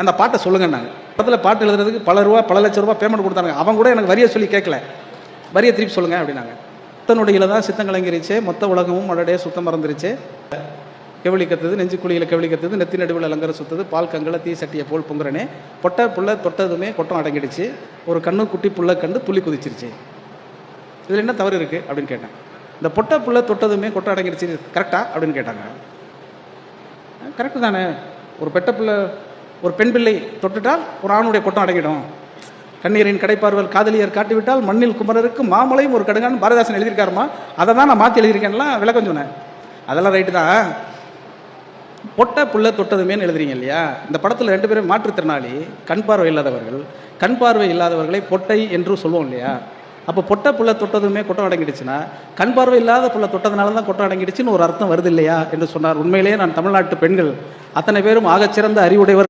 அந்த பாட்டை சொல்லுங்க நாங்கள் படத்தில் பாட்டு எழுதுறதுக்கு பல ரூபா பல லட்ச ரூபா பேமெண்ட் கொடுத்தாங்க அவங்க கூட எனக்கு வரியை சொல்லி கேட்கல. வரியை திருப்பி சொல்லுங்க அப்படின்னாங்க. புத்தனுடையில தான் சித்தம் கலங்கிருச்சு. மொத்த உலகமும் மழடைய சுத்தம் மறந்துருச்சு. கெவளி கத்துது நெஞ்சு குழியில் கெவளி கத்துது நெத்தி நடுவில் அலங்கர சுத்துது பால் கங்கல தீ சட்டியை போல் பொங்குறனே. பொட்டை புள்ள தொட்டதுமே கொட்டம் அடங்கிடுச்சு. ஒரு கண்ணு குட்டி புள்ள கண்டு துள்ளி குதிச்சிருச்சு. இதில் என்ன தவறு இருக்குது அப்படின்னு கேட்டேன். இந்த பொட்டை புள்ள தொட்டதுமே கொட்டம் அடங்கிடுச்சு கரெக்டா அப்படின்னு கேட்டாங்க. கரெக்டு தானே. ஒரு பெட்டை பிள்ளை ஒரு பெண் பிள்ளை தொட்டுட்டால் ஒரு ஆணுடைய கொட்டம் அடங்கிடும். கண்ணீரின் கடைப்பார்வல் காதலியர் காட்டிவிட்டால் மண்ணில் குமரருக்கு மாமலையும் ஒரு கடுங்கான்னு பாரதாசன் எழுதியிருக்காருமா? அதை தான் நான் மாற்றி எழுதியிருக்கேன்லாம் விளக்கம் சொன்னேன். அதெல்லாம் ரைட்டு தான். பொட்டை புள்ள தொட்டதுமேன்னு எழுதுறீங்க இல்லையா? இந்த படத்தில் ரெண்டு பேரும் மாற்றுத்திறனாளி கண் பார்வை இல்லாதவர்கள். கண் பார்வை இல்லாதவர்களை பொட்டை என்று சொல்லுவோம் இல்லையா? அப்போ பொட்டை புள்ள தொட்டதுமே கொட்டம் அடங்கிடுச்சுன்னா கண் பார்வை இல்லாத புள்ள தொட்டதுனால தான் கொட்டம் அடங்கிடுச்சுன்னு ஒரு அர்த்தம் வருது இல்லையா? என்று சொன்னார். உண்மையிலேயே நான் தமிழ்நாட்டு பெண்கள். அத்தனை பேரும் ஆகச்சிறந்த அறிவுடையவர்